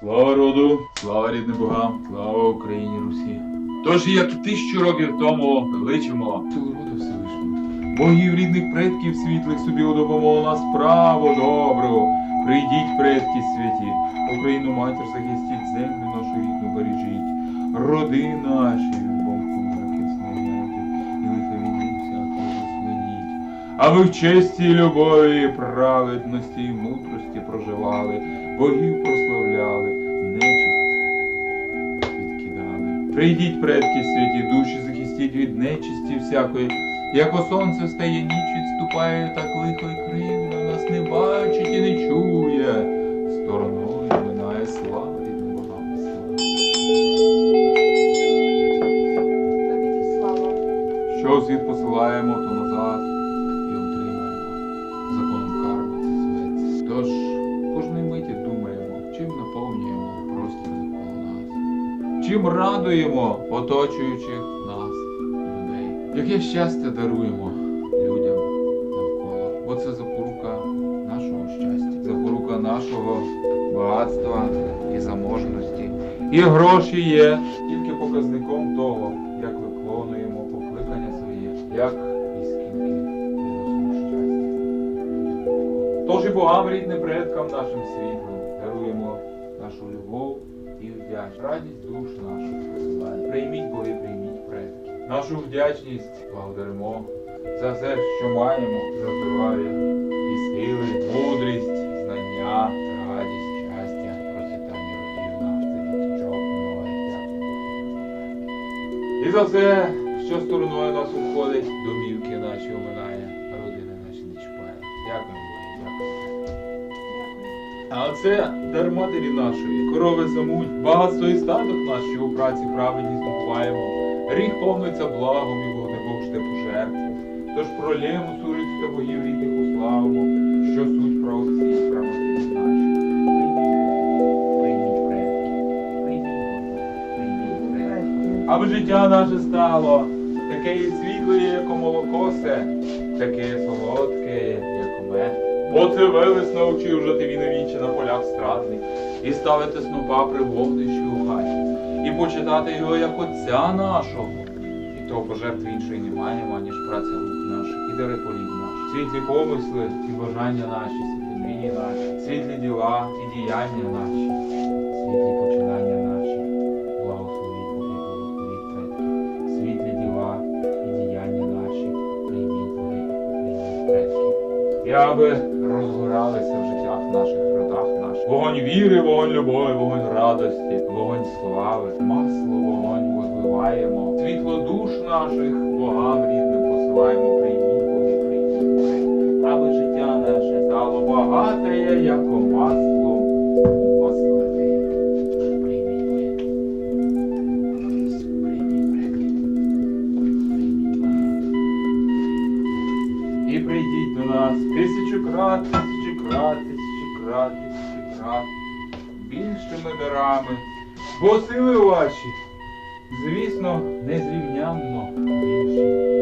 Слава роду, слава рідним богам, слава Україні Русі. Тож, як і тисячу років тому, величимо силу роду Всевишнього. Богів рідних предків світлих собі у допомогу на справу добру. Прийдіть, предки святі, Україну матір захистіть, землю нашу рідну бережіть, роди наші, любов кумраки снаряди, і лиха війни всякого заслоніть. А ви в честі, любові, праведності і мудрості проживали, богів прославляли, нечисть відкидали. Прийдіть, предки святі, душі захистіть від нечисті всякої. Як о сонце встає ніч, відступає, так лихо й кривно нас не бачить і не чує. Стороною минає слава рідним богам слава. Що світ посилаємо, то чим радуємо оточуючих нас людей, яке щастя даруємо людям навколо. Бо це запорука нашого щастя, запорука нашого багатства і заможності. І гроші є тільки показником того, як виконуємо покликання своє, як і скільки щастя. Тож і богам рідним предкам нашим світлом даруємо нашу любов і вдячність, радість душ наших посилає. Прийміть боги, прийміть предки. Нашу вдячність благодаримо за все, що маємо, за здоров'я і сили, мудрість, знання, радість, щастя, процвітання років наших і за все, що стороною нас обходить, домівки наші оминає, родини наші не чіпає. Дякуємо. А це дар матері нашої, корови замуть, багатство і статок наш, що у праці праведні здобуваємо. Рік повниться благом і вогне Бог жде пожертву. Тож пролємо сурицю та богів рідних уславимо, що суть про про матері наші. Аби життя наше стало таке і світле, як молокосе, таке солодке, як мед. Бо це велес навчив жити він віче на полях страдних, і ставити снопа при вогнищі у хаті, і почитати його як отця нашого. І того пожертви іншої не маємо, ніж праця рук наших, і дари полів наших. Світлі помисли і бажання наші, світлі наші, світлі діла і діяння наші, світлі починання наші. Благословіть Боги, благословіть світлі діла і діяння наші, прийміть Боги, прийміть. І аби розгоралися в життях наших, родах наших. Вогонь віри, вогонь любові, вогонь радості, вогонь слави, масло вогонь возливаємо. Світло душ наших богам рідним посилаємо, прийміть. Аби життя наше стало багате, як маслом нас тисячу крат, тисячу крат, тисячу крат, тисячу крат, більшими дарами, бо сили ваші, звісно, незрівнянно більші.